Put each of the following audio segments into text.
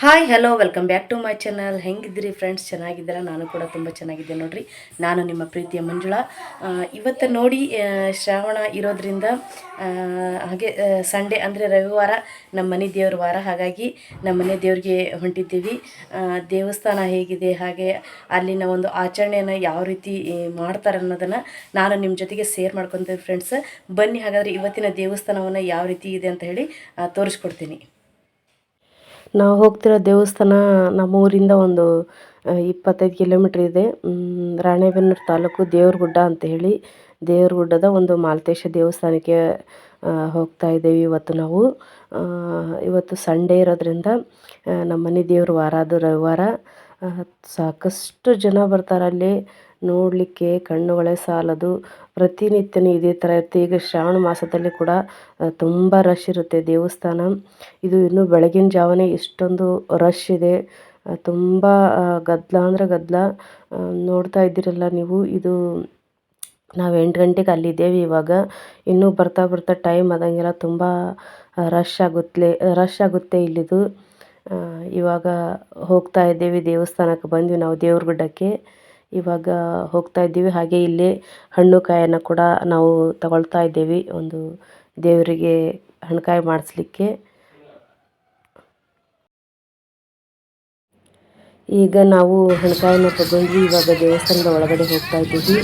Hi hello welcome back to my channel ಹೆಂಗಿದ್ದೀರಿ friends ಚೆನ್ನಾಗಿದ್ದೀರಾ? ನಾನು ಕೂಡ ತುಂಬ ಚೆನ್ನಾಗಿದ್ದೆ ನೋಡ್ರಿ. ನಾನು ನಿಮ್ಮ ಪ್ರೀತಿಯ ಮಂಜುಳಾ. ಇವತ್ತು ನೋಡಿ ಶ್ರಾವಣ ಇರೋದ್ರಿಂದ ಹಾಗೆ ಸಂಡೇ ಅಂದರೆ ರವಿವಾರ. ನಮ್ಮ ಮನೆ ದೇವ್ರ ವಾರ. ಹಾಗಾಗಿ ನಮ್ಮ ಮನೆ ದೇವ್ರಿಗೆ ಹೊಂಟಿದ್ದೀವಿ. ದೇವಸ್ಥಾನ ಹೇಗಿದೆ? ಹಾಗೆ ಅಲ್ಲಿನ ಒಂದು ಆಚರಣೆಯನ್ನು ಯಾವ ರೀತಿ ಮಾಡ್ತಾರೆ ಅನ್ನೋದನ್ನು ನಾನು ನಿಮ್ಮ ಜೊತೆಗೆ ಸೇರ್ ಮಾಡ್ಕೊತೀನಿ ಫ್ರೆಂಡ್ಸ್ ಬನ್ನಿ, ಹಾಗಾದರೆ ಇವತ್ತಿನ ದೇವಸ್ಥಾನವನ್ನು ಯಾವ ರೀತಿ ಇದೆ ಅಂತ ಹೇಳಿ ತೋರಿಸ್ಕೊಡ್ತೀನಿ. ನಾವು ಹೋಗ್ತಿರೋ ದೇವಸ್ಥಾನ ನಮ್ಮ ಊರಿಂದ ಒಂದು ಇಪ್ಪತ್ತೈದು ಕಿಲೋಮೀಟ್ರ್ ಇದೆ. ರಾಣೆಬೆನ್ನೂರು ತಾಲೂಕು ದೇವ್ರಗುಡ್ಡ ಅಂತ ಹೇಳಿ ದೇವ್ರಗುಡ್ಡದ ಒಂದು ಮಾಲತೇಶ ದೇವಸ್ಥಾನಕ್ಕೆ ಹೋಗ್ತಾ ಇದ್ದೇವೆ ಇವತ್ತು ನಾವು. ಇವತ್ತು ಸಂಡೇ ಇರೋದ್ರಿಂದ ನಮ್ಮ ಮನೆ ದೇವ್ರ ವಾರ ಅದು ರವಿವಾರ ಸಾಕಷ್ಟು ಜನ ಬರ್ತಾರೆ ಅಲ್ಲಿ. ನೋಡಲಿಕ್ಕೆ ಕಣ್ಣುಗಳೇ ಸಾಲದು. ಪ್ರತಿನಿತ್ಯನೂ ಇದೇ ಥರ ಇರುತ್ತೆ. ಈಗ ಶ್ರಾವಣ ಮಾಸದಲ್ಲಿ ಕೂಡ ತುಂಬ ರಶ್ ಇರುತ್ತೆ ದೇವಸ್ಥಾನ. ಇದು ಇನ್ನೂ ಬೆಳಗಿನ ಜಾವನೇ ಇಷ್ಟೊಂದು ರಶ್ ಇದೆ. ತುಂಬ ಗದ್ದಲ ಅಂದರೆ ಗದ್ದಲ. ನೋಡ್ತಾ ಇದ್ದೀರಲ್ಲ ನೀವು, ಇದು ನಾವು ಎಂಟು ಗಂಟೆಗೆ ಅಲ್ಲಿದ್ದೇವೆ ಇವಾಗ. ಇನ್ನೂ ಬರ್ತಾ ಬರ್ತಾ ಟೈಮ್ ಆದಂಗೆಲ್ಲ ತುಂಬ ರಶ್ ಆಗುತ್ತಲೇ ರಶ್ ಆಗುತ್ತೆ ಇಲ್ಲಿದು. ಇವಾಗ ಹೋಗ್ತಾ ಇದ್ದೇವೆ ದೇವಸ್ಥಾನಕ್ಕೆ ಬಂದ್ವಿ ನಾವು ದೇವ್ರಗುಡ್ಡಕ್ಕೆ ಇವಾಗ ಹೋಗ್ತಾ ಇದ್ದೀವಿ. ಹಾಗೆ ಇಲ್ಲಿ ಹಣ್ಣು ಕಾಯನ್ನು ಕೂಡ ನಾವು ತಗೊಳ್ತಾ ಇದ್ದೀವಿ. ಒಂದು ದೇವರಿಗೆ ಹಣ್ಕಾಯಿ ಮಾಡಿಸ್ಲಿಕ್ಕೆ. ಈಗ ನಾವು ಹಣ್ಕಾಯನ್ನ ತಗೊಂಡ್ವಿ ಇವಾಗ ದೇವಸ್ಥಾನದ ಒಳಗಡೆ ಹೋಗ್ತಾ ಇದ್ದೀವಿ.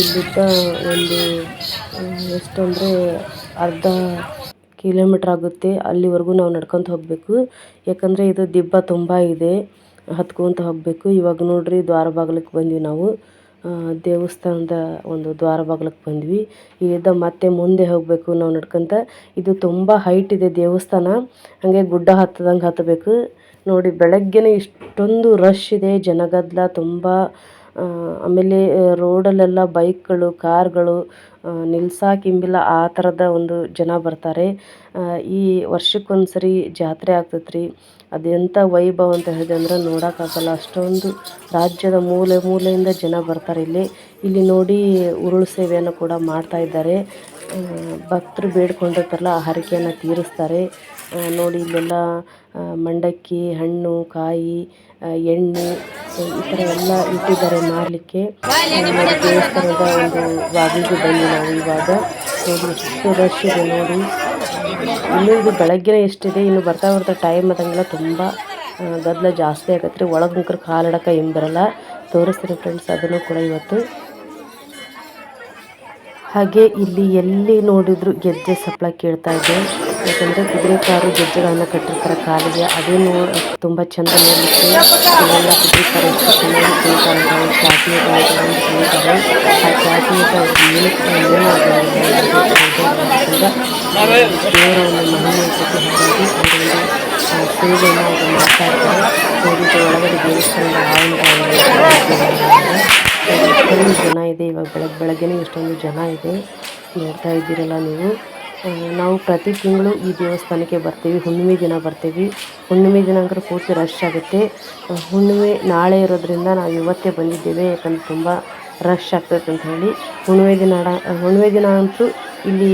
ಇಲ್ಲಿದ್ದ ಒಂದು ಎಷ್ಟಂದರೆ ಅರ್ಧ ಕಿಲೋಮೀಟ್ರ್ ಆಗುತ್ತೆ. ಅಲ್ಲಿವರೆಗೂ ನಾವು ನಡ್ಕೊತ ಹೋಗಬೇಕು. ಯಾಕಂದರೆ ಇದು ದಿಬ್ಬ ತುಂಬ ಇದೆ. ಹತ್ಕೊತ ಹೋಗಬೇಕು. ಇವಾಗ ನೋಡಿರಿ ದ್ವಾರ ಬಂದ್ವಿ ನಾವು. ದೇವಸ್ಥಾನದ ಒಂದು ದ್ವಾರ ಬಂದ್ವಿ. ಇಲ್ಲಿದ್ದ ಮತ್ತೆ ಮುಂದೆ ಹೋಗಬೇಕು ನಾವು ನಡ್ಕೊಂತ. ಇದು ತುಂಬ ಹೈಟ್ ಇದೆ ದೇವಸ್ಥಾನ. ಹಾಗೆ ಗುಡ್ಡ ಹತ್ತದಂಗೆ ಹತ್ತಬೇಕು. ನೋಡಿ ಬೆಳಗ್ಗೆನೇ ಇಷ್ಟೊಂದು ರಶ್ ಇದೆ. ಜನಗದ್ದಲ ತುಂಬ ಆಮೇಲೆ ರೋಡಲ್ಲೆಲ್ಲ ಬೈಕ್ಗಳು, ಕಾರ್ಗಳು ನಿಲ್ಸಕ್ಕಿಂಬಿಲ್ಲ ಆ ಥರದ ಒಂದು ಜನ ಬರ್ತಾರೆ. ಈ ವರ್ಷಕ್ಕೊಂದು ಸರಿ ಜಾತ್ರೆ ಆಗ್ತೈತೆ ರೀ ಅದೆಂಥ ವೈಭವ ಅಂತ ಹೇಳಿದೆ ಅಂದ್ರೆ ನೋಡೋಕ್ಕಾಗಲ್ಲ. ಅಷ್ಟೊಂದು ರಾಜ್ಯದ ಮೂಲೆ ಮೂಲೆಯಿಂದ ಜನ ಬರ್ತಾರೆ ಇಲ್ಲಿ. ಇಲ್ಲಿ ನೋಡಿ ಉರುಳು ಸೇವೆಯನ್ನು ಕೂಡ ಮಾಡ್ತಾ ಇದ್ದಾರೆ. ಭಕ್ತರು ಬೇಡ್ಕೊಂಡಿರ್ತಾರಲ್ಲ, ಆ ಹರಕೆಯನ್ನು ತೀರಿಸ್ತಾರೆ. ನೋಡಿ ಇಲ್ಲೆಲ್ಲ ಮಂಡಕ್ಕಿ, ಹಣ್ಣು, ಕಾಯಿ ಎಣ್ಣೆ, ಈ ಥರ ಎಲ್ಲ ಇಟ್ಟಿದ್ದಾರೆ ಮಾರಲಿಕ್ಕೆ. ದೇವಸ್ಥಾನದ ಒಂದು ಬಾಗಿಲಿಗೆ ಬಂದು ನಾವು ಇವಾಗ ನೋಡಿ ಎಷ್ಟು ರಶ್ ಇದೆ ನೋಡಿ. ಇನ್ನೂ ಇದು ಬೆಳಗ್ಗೆನೇ ಎಷ್ಟಿದೆ, ಇನ್ನು ಬರ್ತಾ ಬರ್ತಾ ಟೈಮ್ ಆದಂಗೆಲ್ಲ ತುಂಬ ಗದ್ದಲ ಜಾಸ್ತಿ ಆಗತ್ತೆ. ರೀ ಒಳಗೆ ಮುಖರು ಏನು ಬರಲ್ಲ. ತೋರಿಸ್ತೀನಿ ಫ್ರೆಂಡ್ಸ್ ಅದನ್ನು ಕೂಡ ಇವತ್ತು. ಹಾಗೆ ಇಲ್ಲಿ ಎಲ್ಲಿ ನೋಡಿದ್ರು ಗೆಜ್ಜೆ ಸಪ್ಪಳ ಕೇಳ್ತಾ ಇದೆ ಯಾಕಂದರೆ ಕುದುರೆ ಕಾರು ಗೆಜ್ಜೆಗಳನ್ನ ಕಟ್ಟಿರ್ತಾರೆ ಕಾಲಿಗೆ. ಅದೇ ತುಂಬಾ ಚಂದ ಒಂದು ಒಳಗಡೆ ಜನ ಇದೆ. ಇವಾಗ ಬೆಳಗ್ಗೆ ಬೆಳಗ್ಗೆನೇ ಎಷ್ಟೊಂದು ಜನ ಇದೆ. ನೋಡ್ತಾ ಇದ್ದೀರಲ್ಲ ನೀವು. ನಾವು ಪ್ರತಿ ತಿಂಗಳು ಈ ದೇವಸ್ಥಾನಕ್ಕೆ ಬರ್ತೀವಿ, ಹುಣ್ಣಿಮೆ ದಿನ ಬರ್ತೀವಿ. ಹುಣ್ಣಿಮೆ ದಿನ ಅಂದ್ರೆ ಪೂರ್ತಿ ರಶ್ ಆಗುತ್ತೆ. ಹುಣ್ಣಿಮೆ ನಾಳೆ ಇರೋದ್ರಿಂದ ನಾವು ಇವತ್ತೇ ಬಂದಿದ್ದೇವೆ, ಯಾಕಂದ್ರೆ ತುಂಬ ರಶ್ ಆಗ್ತೈತೆ ಅಂತ ಹೇಳಿ. ಹುಣ್ಣಿಮೆ ದಿನ ಹುಣ್ಣಿಮೆ ದಿನ ಅಂತೂ ಇಲ್ಲಿ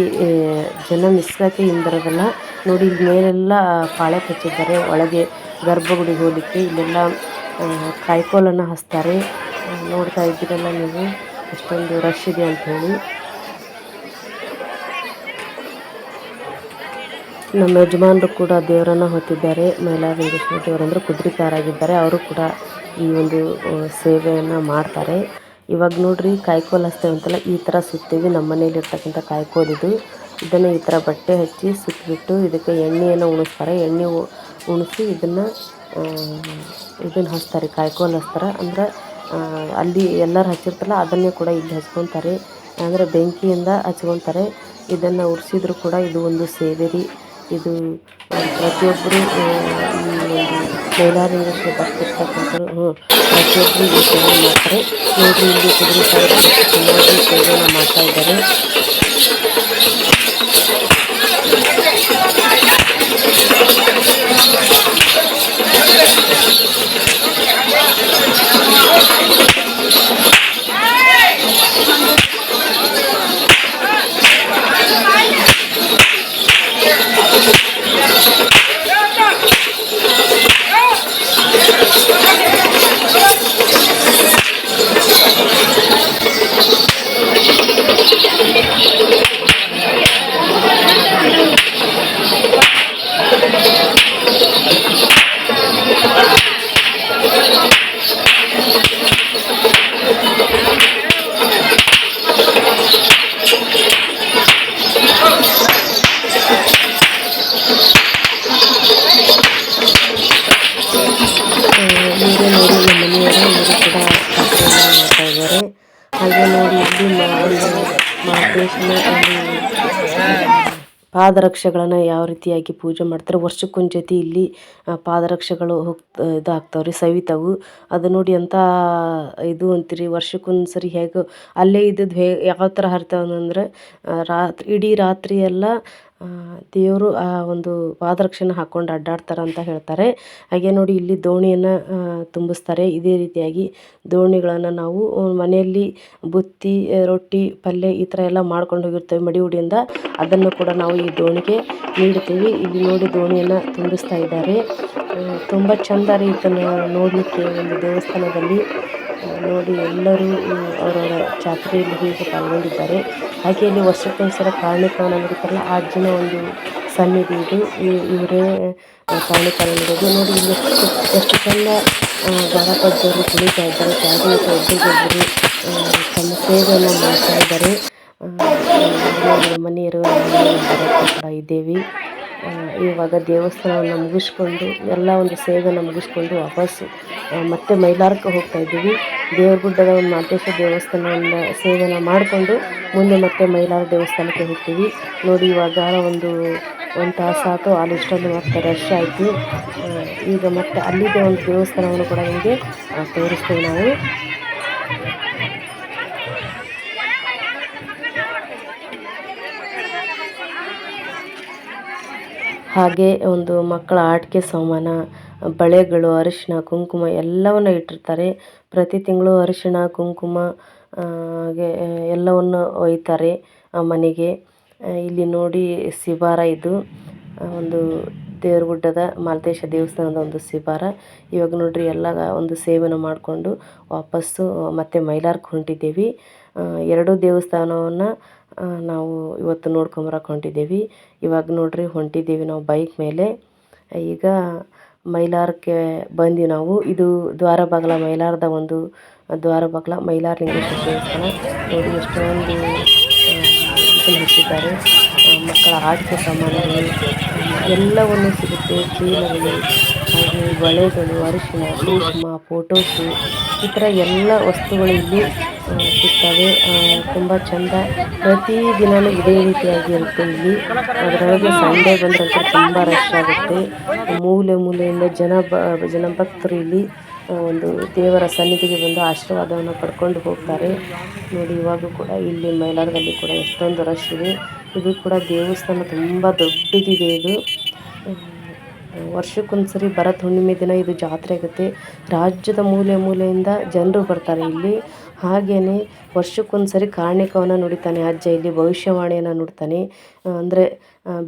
ಜನ ಮಿಸ್ಸಾಕೆ ಹಿಂಗೆ ಬರೋದಲ್ಲ. ನೋಡಿ, ಇಲ್ಲಿ ಮೇಲೆಲ್ಲ ಪಾಳೆ ಕಚ್ಚಿದ್ದಾರೆ ಒಳಗೆ ಗರ್ಭಗುಡಿಗೆ ಹೋಗಲಿಕ್ಕೆ ಇಲ್ಲೆಲ್ಲ ಕಾಯ್ಕೋಲನ್ನು ಹಚ್ತಾರೆ. ನೋಡ್ತಾ ಇದ್ದೀರಲ್ಲ ನೀವು, ಎಷ್ಟೊಂದು ರಶ್ ಇದೆ ಅಂತ ಹೇಳಿ. ನಮ್ಮ ಯಜಮಾನರು ಕೂಡ ದೇವರನ್ನು ಹೊತ್ತಿದ್ದಾರೆ. ಮೈಲಾರಲಿಂಗೇಶ್ವರ ದೇವರಂದ್ರೆ ಕುದುರೆಕಾರಾಗಿದ್ದಾರೆ ಅವರು ಕೂಡ ಈ ಒಂದು ಸೇವೆಯನ್ನು ಮಾಡ್ತಾರೆ. ಇವಾಗ ನೋಡ್ರಿ ಕಾಯ್ಕೋಲ್ ಹಚ್ತೇವೆ ಅಂತಲ್ಲ ಈ ಥರ ಸುತ್ತೀವಿ. ನಮ್ಮ ಮನೇಲಿ ಇರ್ತಕ್ಕಂಥ ಕಾಯ್ಕೋಲಿದು ಇದನ್ನು ಈ ಥರ ಬಟ್ಟೆ ಹಚ್ಚಿ ಸುತ್ತಿಬಿಟ್ಟು ಇದಕ್ಕೆ ಎಣ್ಣೆಯನ್ನು ಉಣಿಸ್ತಾರೆ. ಎಣ್ಣೆ ಉಣಿಸಿ ಇದನ್ನು ಇದನ್ನು ಹಚ್ತಾರೆ. ಕಾಯ್ಕೋಲ್ ಹಚ್ತಾರೆ ಅಂದ್ರೆ ಅಲ್ಲಿ ಎಲ್ಲರೂ ಹಚ್ಚಿರ್ತಲ್ಲ ಅದನ್ನೇ ಕೂಡ ಇಲ್ಲಿ ಹಚ್ಕೊತಾರೆ. ಅಂದರೆ ಬೆಂಕಿಯಿಂದ ಹಚ್ಕೊತಾರೆ. ಇದನ್ನು ಉರಿಸಿದ್ರು ಕೂಡ ಇದು ಒಂದು ಸೇವೆ ರೀ. ಇದು ಪ್ರತಿಯೊಬ್ಬರು ಈ ಮೈಲಾರಲಿಂಗೇಶ್ವರ ಹ್ಞೂ ಪ್ರತಿಯೊಬ್ಬರು ಈ ಸೇವೆ ಮಾಡ್ತಾರೆ. ನೋಡ್ರಿ, ಇಲ್ಲಿ ಕುದುರೆ ಚೆನ್ನಾಗಿ ಸೇವೆಯನ್ನು ಮಾಡ್ತಾ ಇದ್ದಾರೆ. ಪಾದರಕ್ಷೆಗಳನ್ನು ಯಾವ ರೀತಿಯಾಗಿ ಪೂಜೆ ಮಾಡ್ತಾರೆ? ವರ್ಷಕ್ಕೊಂದು ಜೊತೆ ಇಲ್ಲಿ ಪಾದರಕ್ಷೆಗಳು ಹೋಗ್ ಇದಾಗ್ತಾವೆ ರೀ ಸವಿತಾವು. ಅದು ನೋಡಿ ಅಂತ ಇದು ಅಂತೀರಿ ವರ್ಷಕ್ಕೊಂದು ಸರಿ ಹೇಗೆ ಅಲ್ಲೇ ಇದ್ದದ್ದು ಹೇ ಯಾವ ಥರ ಹರಿತಾವಂದ್ರೆ ರಾತ್ರಿ, ಇಡೀ ರಾತ್ರಿ ಎಲ್ಲ ದೇವರು ಆ ಒಂದು ಪಾದರಕ್ಷೆನ ಹಾಕ್ಕೊಂಡು ಅಡ್ಡಾಡ್ತಾರೆ ಅಂತ ಹೇಳ್ತಾರೆ. ಹಾಗೆ ನೋಡಿ ಇಲ್ಲಿ ದೋಣಿಯನ್ನು ತುಂಬಿಸ್ತಾರೆ. ಇದೇ ರೀತಿಯಾಗಿ ದೋಣಿಗಳನ್ನು ನಾವು ಮನೆಯಲ್ಲಿ ಬುತ್ತಿ, ರೊಟ್ಟಿ, ಪಲ್ಯ ಈ ಥರ ಎಲ್ಲ ಮಾಡ್ಕೊಂಡು ಹೋಗಿರ್ತೇವೆ ಮಡಿ ಉಡಿಯಿಂದ. ಅದನ್ನು ಕೂಡ ನಾವು ಈ ದೋಣಿಗೆ ನೀಡ್ತೀವಿ. ಇಲ್ಲಿ ನೋಡಿ ದೋಣಿಯನ್ನು ತುಂಬಿಸ್ತಾ ಇದ್ದಾರೆ. ತುಂಬ ಚೆಂದ ರೀತಿಯನ್ನು ನೋಡಲಿಕ್ಕೆ ಒಂದು ದೇವಸ್ಥಾನದಲ್ಲಿ ನೋಡಿ ಎಲ್ಲರೂ ಅವರವರ ಜಾತ್ರೆಯಲ್ಲಿ ಪಾಲ್ಗೊಂಡಿದ್ದಾರೆ. ಹಾಗೆ ಇಲ್ಲಿ ವರ್ಷಕ್ಕೊಂದ್ಸಲ ಕಾರಣಿಕವನ್ನ ನಡೀತಾರಲ್ಲ ಆ ಅಜ್ಜನ ಒಂದು ಸನ್ನಿಧಿ ಇದು. ಇವರೇ ಕಾರಣಿಕವನ್ನ ನೀಡೋದು ನೋಡಿ, ಇಲ್ಲಿ ಎಷ್ಟು ಚೆಂದ ಗಣಪತಿಯವರು ಕುಣಿತಾ ಇದ್ದಾರೆ. ಜಾತಿ ಒಬ್ಬರಿಗೊಬ್ಬರು ತಮ್ಮ ಸೇವೆಯನ್ನು ಮಾಡ್ತಾ ಇದ್ದಾರೆ. ಮನೆಯರು ಕೂಡ ಇದ್ದೇವೆ. ಇವಾಗ ದೇವಸ್ಥಾನವನ್ನು ಮುಗಿಸ್ಕೊಂಡು ಎಲ್ಲ ಒಂದು ಸೇವೆಯನ್ನು ಮುಗಿಸ್ಕೊಂಡು ವಾಪಸ್ಸು ಮತ್ತೆ ಮೈಲಾರಕ್ಕೆ ಹೋಗ್ತಾ ಇದ್ದೀವಿ. ದೇವರಗುಡ್ಡದ ಒಂದು ಮಾತೇಶ್ವರ ದೇವಸ್ಥಾನವನ್ನು ಸೇವೆನ ಮಾಡಿಕೊಂಡು ಮುಂದೆ ಮತ್ತೆ ಮೈಲಾರ ದೇವಸ್ಥಾನಕ್ಕೆ ಹೋಗ್ತೀವಿ. ನೋಡಿ, ಇವಾಗ ಒಂದು ಒಂದು ತಾಸು ಆಯಿತು ಅಲ್ಲಿ ಇಷ್ಟೊಂದು ಮತ್ತೆ ರಶ್ ಆಯಿತು. ಈಗ ಮತ್ತೆ ಅಲ್ಲಿದೆ ಒಂದು ದೇವಸ್ಥಾನವನ್ನು ಕೂಡ ನಿಮಗೆ ತೋರಿಸ್ತೀವಿ ನಾವು. ಹಾಗೆ ಒಂದು ಮಕ್ಕಳ ಆಟಿಕೆ ಸಾಮಾನು, ಬಳೆಗಳು, ಅರಿಶಿಣ, ಕುಂಕುಮ ಎಲ್ಲವನ್ನು ಇಟ್ಟಿರ್ತಾರೆ. ಪ್ರತಿ ತಿಂಗಳು ಅರಿಶಿಣ, ಕುಂಕುಮ ಹಾಗೆ ಎಲ್ಲವನ್ನು ಒಯ್ತಾರೆ ಮನೆಗೆ. ಇಲ್ಲಿ ನೋಡಿ ಸಿಬಾರ ಇದು. ಒಂದು ದೇವ್ರ ಗುಡ್ಡದ ಮಾಲತೇಶ ದೇವಸ್ಥಾನದ ಒಂದು ಸಿಬಾರ ಇವಾಗ ನೋಡ್ರಿ, ಎಲ್ಲ ಒಂದು ಸೇವೆನ ಮಾಡಿಕೊಂಡು ವಾಪಸ್ಸು ಮತ್ತೆ ಮೈಲಾರ್ಕ್ ಹೊಂಟಿದ್ದೀವಿ ಎರಡೂ ದೇವಸ್ಥಾನವನ್ನು ನಾವು ಇವತ್ತು ನೋಡ್ಕೊಂಬರಕ್ಕೆ ಹೊಂಟಿದ್ದೀವಿ. ಇವಾಗ ನೋಡ್ರಿ ಹೊಂಟಿದ್ದೀವಿ ನಾವು ಬೈಕ್ ಮೇಲೆ. ಈಗ ಮೈಲಾರಕ್ಕೆ ಬಂದ್ವಿ ನಾವು. ಇದು ದ್ವಾರ ಬಾಗಿಲ ಮೈಲಾರದ ಒಂದು ದ್ವಾರ ಬಾಗಿಲ ಮೈಲಾರ ಲಿಂಗೇಶ್ವರ ದೇವಸ್ಥಾನ. ನೋಡಿ ಎಷ್ಟೊಂದು ಹಚ್ಚಿದ್ದಾರೆ. ಮಕ್ಕಳ ಆಟಿಕೆ ಸಾಮಾನುಗಳು, ಎಲ್ಲವನ್ನು ಸಿಗುತ್ತೆ. ಚೀಲಗಳು, ಹಾಗೆ ಬಳೆಗಳು ಅರಿಶಿನ ಕುಂಕುಮ ಫೋಟೋಸು ಈ ಥರ ಎಲ್ಲ ವಸ್ತುಗಳು ಇಲ್ಲಿ ತುಂಬಾ ತುಂಬ ಚೆಂದ. ಪ್ರತಿದಿನವೂ ಇದೇ ರೀತಿಯಾಗಿ ಇರುತ್ತೆ ಇಲ್ಲಿ. ಅದರೊಳಗೆ ಸಂಡೇ ತುಂಬಾ ತುಂಬ ರಶ್ ಆಗುತ್ತೆ. ಮೂಲೆ ಮೂಲೆಯಿಂದ ಜನ ಬ ಜನ ಭಕ್ತರು ಇಲ್ಲಿ ಒಂದು ದೇವರ ಸನ್ನಿಧಿಗೆ ಬಂದು ಆಶೀರ್ವಾದವನ್ನು ಪಡ್ಕೊಂಡು ಹೋಗ್ತಾರೆ. ನೋಡಿ, ಇವಾಗ ಕೂಡ ಇಲ್ಲಿ ಮೈಲಾರದಲ್ಲಿ ಕೂಡ ಎಷ್ಟೊಂದು ರಶ್ ಇದೆ. ಇದು ಕೂಡ ದೇವಸ್ಥಾನ ತುಂಬ ದೊಡ್ಡದಿದೆ ಇದು. ವರ್ಷಕ್ಕೊಂದ್ಸರಿ ಭರತ್ ಹುಣ್ಣಿಮೆ ದಿನ ಇದು ಜಾತ್ರೆ ಆಗುತ್ತೆ. ರಾಜ್ಯದ ಮೂಲೆ ಮೂಲೆಯಿಂದ ಜನರು ಬರ್ತಾರೆ ಇಲ್ಲಿ. ಹಾಗೆಯೇ ವರ್ಷಕ್ಕೊಂದ್ಸರಿ ಕಾರ್ಣಿಕವನ್ನು ನುಡಿತಾನೆ. ಅಜ್ಜ ಇಲ್ಲಿ ಭವಿಷ್ಯವಾಣಿಯನ್ನು ನುಡ್ತಾನೆ. ಅಂದರೆ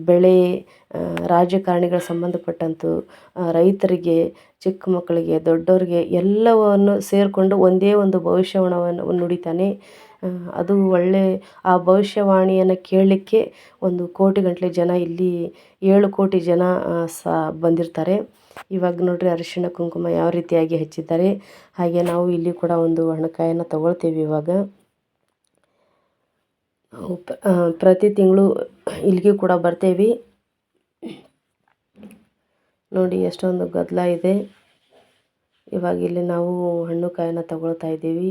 ಬೆಳೆ ರಾಜಕಾರಣಿಗಳ ಸಂಬಂಧಪಟ್ಟಂತು ರೈತರಿಗೆ, ಚಿಕ್ಕ ಮಕ್ಕಳಿಗೆ, ದೊಡ್ಡವ್ರಿಗೆ ಎಲ್ಲವನ್ನು ಸೇರಿಕೊಂಡು ಒಂದೇ ಒಂದು ಭವಿಷ್ಯವಾಣವನ್ನು ನುಡಿತಾನೆ. ಅದು ಒಳ್ಳೆ, ಆ ಭವಿಷ್ಯವಾಣಿಯನ್ನು ಕೇಳಲಿಕ್ಕೆ ಒಂದು ಕೋಟಿಗಟ್ಟಲೆ ಜನ ಇಲ್ಲಿ ಏಳು ಕೋಟಿ ಜನ ಸಹ ಬಂದಿರ್ತಾರೆ. ಇವಾಗ ನೋಡ್ರಿ ಅರಿಶಿಣ ಕುಂಕುಮ ಯಾವ ರೀತಿಯಾಗಿ ಹಚ್ಚಿದ್ದಾರೆ. ಹಾಗೆ ನಾವು ಇಲ್ಲಿ ಕೂಡ ಒಂದು ಹಣಕಾಯನ್ನು ತಗೊಳ್ತೀವಿ ಇವಾಗ. ಪ್ರತಿ ತಿಂಗಳು ಇಲ್ಲಿಗೆ ಕೂಡ ಬರ್ತೇವೆ. ನೋಡಿ ಎಷ್ಟೊಂದು ಗದ್ದಲ ಇದೆ. ಇವಾಗ ಇಲ್ಲಿ ನಾವು ಹಣ್ಣು ಕಾಯನ್ನು ತಗೊಳ್ತಾ ಇದ್ದೀವಿ.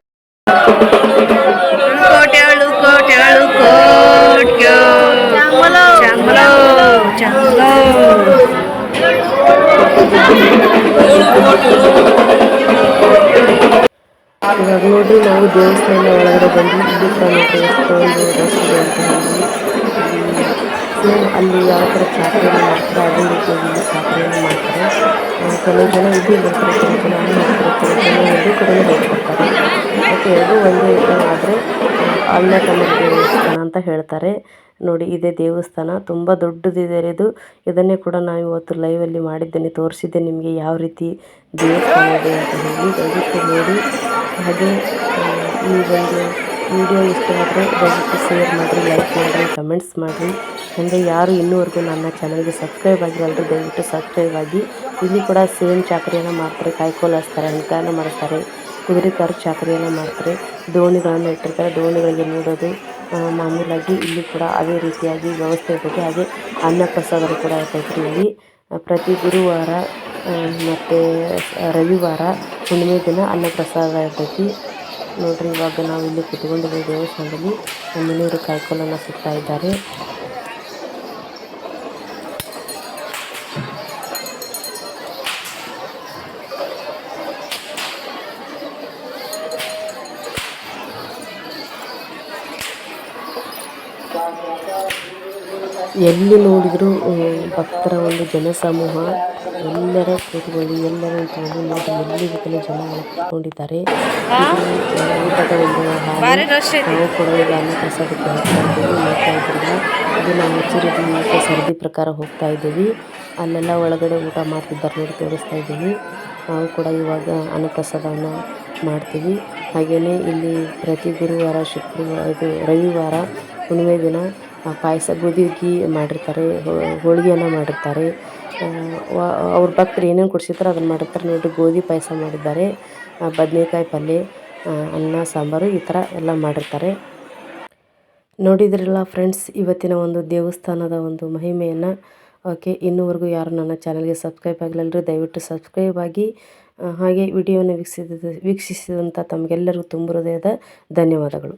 ಇವಾಗ ನೋಡಿ ನಾವು ದೇವಸ್ಥಾನ ಒಳಗಡೆ ಬಂದು ಇಲ್ಲಿ ನೋಡ್ರಿ ಇದೆ ಅಂತ ಹೇಳಿ. ಅಲ್ಲಿ ಯಾವ ಥರ ಚಾಕ್ರಿಯನ್ನು ಮಾಡ್ತಾರೆ ಅದೇ ರೀತಿಯಾಗಿ ಇಲ್ಲಿ ಚಾತ್ರೆಯನ್ನು ಮಾಡ್ತಾರೆ. ಕೆಲವು ಜನ ಇಲ್ಲಿ ಬರ್ತಾರೆ ಕೆಲವು ಜನ ಅಲ್ಲಿ ಬರ್ತಾರೆ ಕೆಲವು ಜನ ಎರಡೂ ಕಡೆಯೂ ಹೋಗ್ತಿರ್ತಾರೆ ಮತ್ತು ಎರಡೂ ಒಂದೇ ಆದರೆ ಅಣ್ಣತಮ್ಮರ ದೇವಸ್ಥಾನ ಅಂತ ಹೇಳ್ತಾರೆ. ನೋಡಿ, ಇದೇ ದೇವಸ್ಥಾನ ತುಂಬ ದೊಡ್ಡದಿದೆ ಇದು. ಇದನ್ನೇ ಕೂಡ ನಾನು ಇವತ್ತು ಲೈವಲ್ಲಿ ಮಾಡಿದ್ದೇನೆ ತೋರಿಸಿದ್ದೆ ನಿಮಗೆ ಯಾವ ರೀತಿ ದೇವಸ್ಥಾನ ಇದೆ ಅಂತ ಹೇಳಿ. ದಯವಿಟ್ಟು ನೋಡಿ. ಹಾಗೆ ಈ ಒಂದು ವಿಡಿಯೋ ಇಷ್ಟವಾದರೆ ದಯವಿಟ್ಟು ಶೇರ್ ಮಾಡಿರಿ ಲೈಕ್ ಮಾಡಿರಿ ಕಮೆಂಟ್ಸ್ ಮಾಡಿರಿ. ಅಂದರೆ ಯಾರು ಇನ್ನೂವರೆಗೂ ನನ್ನ ಚಾನಲ್ಗೆ ಸಬ್ಸ್ಕ್ರೈಬ್ ಆಗಿರಲ್ರಿ ದಯವಿಟ್ಟು ಸಬ್ಸ್ಕ್ರೈಬ್ ಆಗಿ. ಇಲ್ಲಿ ಕೂಡ ಸೇಮ್ ಚಾಕರಿಯನ್ನು ಮಾಡ್ತಾರೆ ಕಾಯ್ಕೋಲಿಸ್ತಾರೆ ಅಂಕನ ಮಾಡ್ತಾರೆ ಕುದುರೆ ಕಾರು ಚಾಕರಿಯನ್ನು ಮಾಡ್ತಾರೆ. ದೋಣಿಗಳನ್ನು ಇಟ್ಟಿರ್ತಾರೆ, ದೋಣಿಗಳಿಗೆ ನೋಡೋದು ಮಾಮೂಲಾಗಿ ಇಲ್ಲಿ ಕೂಡ ಅದೇ ರೀತಿಯಾಗಿ ವ್ಯವಸ್ಥೆ ಇರ್ತೈತೆ. ಹಾಗೆ ಅನ್ನ ಪ್ರಸಾದರು ಕೂಡ ಇರ್ತೈತೆ ಇಲ್ಲಿ. ಪ್ರತಿ ಗುರುವಾರ ಮತ್ತು ರವಿವಾರ ಹುಣ್ಣಿಮೆ ದಿನ ಅನ್ನ ಪ್ರಸಾದ ಇರ್ತೈತಿ. ನೋಡ್ರಿ, ಇವಾಗ ನಾವು ಇಲ್ಲಿ ಕುತ್ಕೊಂಡಿದ್ದೀವಿ ದೇವಸ್ಥಾನದಲ್ಲಿ ಮನೆಯವರು ಕಾಯ್ಕೊಲನ್ನು ಸುತ್ತಾ ಇದ್ದಾರೆ. ಎಲ್ಲಿ ನೋಡಿದರೂ ಭಕ್ತರ ಒಂದು ಜನಸಮೂಹ. ಎಲ್ಲರ ಕೂತ್ಕೊಂಡು ಎಲ್ಲರೂ ನಿಂತ್ಕೊಂಡು ನೋಡಿ ಎಲ್ಲಿ ಬೇಕಲ್ಲಿ ಜನ ಕೂತ್ಕೊಂಡಿದ್ದಾರೆ ಊಟದ ಒಂದು ನಾವು ಪ್ರಸಾದಕ್ಕೆ ಹೋಗ್ತಾ ಇದ್ದೀವಿ ನೋಡ್ತಾ ಇದು ನಾವು ಮುಚ್ಚಿರೋದು ಸರದಿ ಪ್ರಕಾರ ಹೋಗ್ತಾ ಇದ್ದೀವಿ. ಅಲ್ಲೆಲ್ಲ ಒಳಗಡೆ ಊಟ ಮಾಡ್ತಿದ್ದಾರೆ ನೋಡಿ ತೋರಿಸ್ತಾ ಇದ್ದೀವಿ ನಾವು ಕೂಡ ಇವಾಗ ಅನ್ನಪ್ರಸಾದವನ್ನು ಮಾಡ್ತೀವಿ. ಹಾಗೆಯೇ ಇಲ್ಲಿ ಪ್ರತಿ ಗುರುವಾರ ಶುಕ್ರವಾರ ಇದು ರವಿವಾರ ಹುಣ್ಣಿಮೆ ದಿನ ಪಾಯಸ ಗೋಧಿ ಹುಗ್ಗಿ ಮಾಡಿರ್ತಾರೆ ಹೋಳಿಗೆಯನ್ನು ಮಾಡಿರ್ತಾರೆ. ಅವ್ರ ಭಕ್ತರು ಏನೇನು ಕೊಡ್ಸಿರ್ತಾರೆ ಅದನ್ನು ಮಾಡಿರ್ತಾರೆ. ನೋಡಿರಿ, ಗೋಧಿ ಪಾಯಸ ಮಾಡಿದ್ದಾರೆ ಬದನೆಕಾಯಿ ಪಲ್ಯ ಅನ್ನ, ಸಾಂಬಾರು ಈ ಥರ ಎಲ್ಲ ಮಾಡಿರ್ತಾರೆ. ನೋಡಿದ್ರಲ್ಲ ಫ್ರೆಂಡ್ಸ್, ಇವತ್ತಿನ ಒಂದು ದೇವಸ್ಥಾನದ ಒಂದು ಮಹಿಮೆಯನ್ನು. ಓಕೆ, ಇನ್ನೂವರೆಗೂ ಯಾರು ನನ್ನ ಚಾನಲ್ಗೆ ಸಬ್ಸ್ಕ್ರೈಬ್ ಆಗಲಿಲ್ಲರೂ ದಯವಿಟ್ಟು ಸಬ್ಸ್ಕ್ರೈಬ್ ಆಗಿ ಹಾಗೆ ವಿಡಿಯೋನ ವೀಕ್ಷಿಸಿದ ವೀಕ್ಷಿಸಿದಂಥ ತಮಗೆಲ್ಲರಿಗೂ ತುಂಬ ಹೃದಯದ ಧನ್ಯವಾದಗಳು.